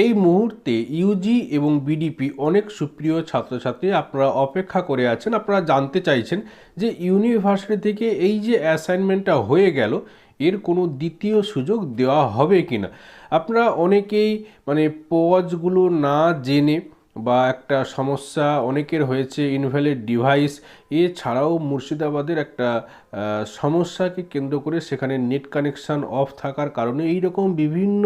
এই মুহূর্তে ইউজি এবং বিডিপি অনেক সুপ্রিয় ছাত্রছাত্রী আপনারা অপেক্ষা করে আছেন, আপনারা জানতে চাইছেন যে ইউনিভার্সিটি থেকে এই যে অ্যাসাইনমেন্টটা হয়ে গেল, এর কোনো দ্বিতীয় সুযোগ দেওয়া হবে কি না আপনারা অনেকেই মানে পজগুলো না জেনে বা একটা সমস্যা অনেকের হয়েছে, ইনভ্যালিড ডিভাইস, এছাড়াও মুর্শিদাবাদের একটা সমস্যাকে কেন্দ্র করে সেখানে নেট কানেকশান অফ থাকার কারণে এই রকম বিভিন্ন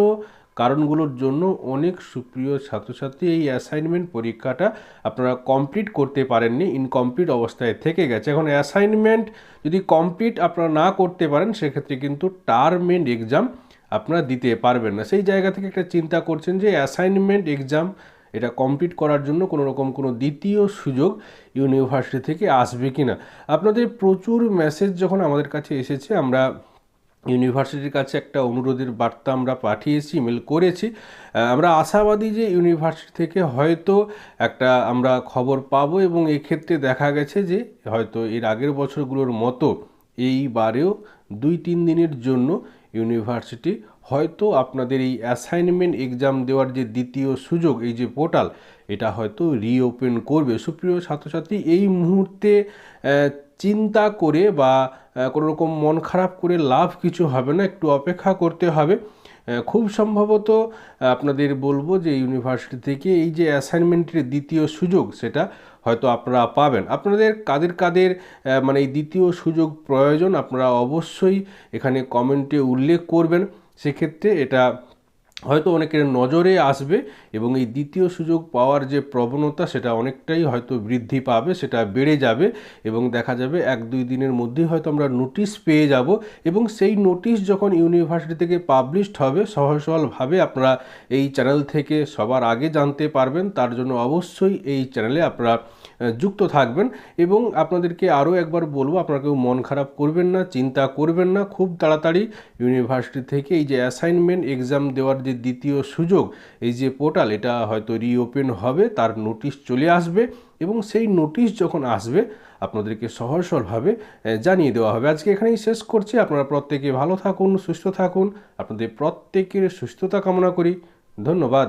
কারণগুলোর জন্য অনেক সুপ্রিয় ছাত্রছাত্রী এই অ্যাসাইনমেন্ট পরীক্ষাটা আপনারা কমপ্লিট করতে পারেননি ইনকমপ্লিট অবস্থায় থেকে গেছে। এখন অ্যাসাইনমেন্ট যদি কমপ্লিট আপনারা না করতে পারেন, সেক্ষেত্রে কিন্তু টার্ম এন্ড এক্সাম আপনারা দিতে পারবেন না। সেই জায়গা থেকে একটা চিন্তা করছেন যে অ্যাসাইনমেন্ট এক্সাম এটা কমপ্লিট করার জন্য কোনো রকম কোনো দ্বিতীয় সুযোগ ইউনিভার্সিটি থেকে আসবে কি না আপনাদের প্রচুর মেসেজ যখন আমাদের কাছে এসেছে, আমরা ইউনিভার্সিটির কাছে একটা অনুরোধের বার্তা আমরা পাঠিয়েছি, ইমেল করেছি। আমরা আশাবাদী যে ইউনিভার্সিটি থেকে হয়তো একটা আমরা খবর পাবো এবং এক্ষেত্রে দেখা গেছে যে হয়তো এর আগের বছরগুলোর মতো এইবারেও দুই তিন দিনের জন্য ইউনিভার্সিটি হয়তো আপনাদের এই অ্যাসাইনমেন্ট এক্সাম দেওয়ার যে দ্বিতীয় সুযোগ, এই যে পোর্টাল, এটা হয়তো রিওপেন করবে। সুপ্রিয় ছাত্রছাত্রী, এই মুহূর্তে চিন্তা করে বা কোনো রকম মন খারাপ করে লাভ কিছু হবে না, একটু অপেক্ষা করতে হবে। খুব সম্ভবত আপনাদের বলব যে ইউনিভার্সিটি থেকে এই যে অ্যাসাইনমেন্টের দ্বিতীয় সুযোগ, সেটা হয়তো আপনারা পাবেন। আপনাদের কাদের কাদের মানে এই দ্বিতীয় সুযোগ প্রয়োজন, আপনারা অবশ্যই এখানে কমেন্টে উল্লেখ করবেন। সেক্ষেত্রে এটা হয়তো অনেকের নজরে আসবে এবং এই দ্বিতীয় সুযোগ পাওয়ার যে প্রবণতা, সেটা অনেকটাই হয়তো বৃদ্ধি পাবে, সেটা বেড়ে যাবে এবং দেখা যাবে এক দুই দিনের মধ্যেই হয়তো আমরা নোটিশ পেয়ে যাব এবং সেই নোটিশ যখন ইউনিভার্সিটি থেকে পাবলিশড হবে সহজ সরলভাবে আপনারা এই চ্যানেল থেকে সবার আগে জানতে পারবেন, তার জন্য অবশ্যই এই চ্যানেলে আপনারা যুক্ত থাকবেন এবং আপনাদেরকে আরও একবার বলব, আপনারা কেউ মন খারাপ করবেন না, চিন্তা করবেন না, খুব তাড়াতাড়ি ইউনিভার্সিটি থেকে এই যে অ্যাসাইনমেন্ট এক্সাম দেওয়ার যে দ্বিতীয় সুযোগ, এই যে পোর্টাল, এটা হয়তো রিওপেন হবে, তার নোটিশ চলে আসবে এবং সেই নোটিশ যখন আসবে, আপনাদেরকে সহজ সরলভাবে জানিয়ে দেওয়া হবে। আজকে এখানেই শেষ করছি। আপনারা প্রত্যেকে ভালো থাকুন, সুস্থ থাকুন। আপনাদের প্রত্যেকের সুস্থতা কামনা করি। ধন্যবাদ।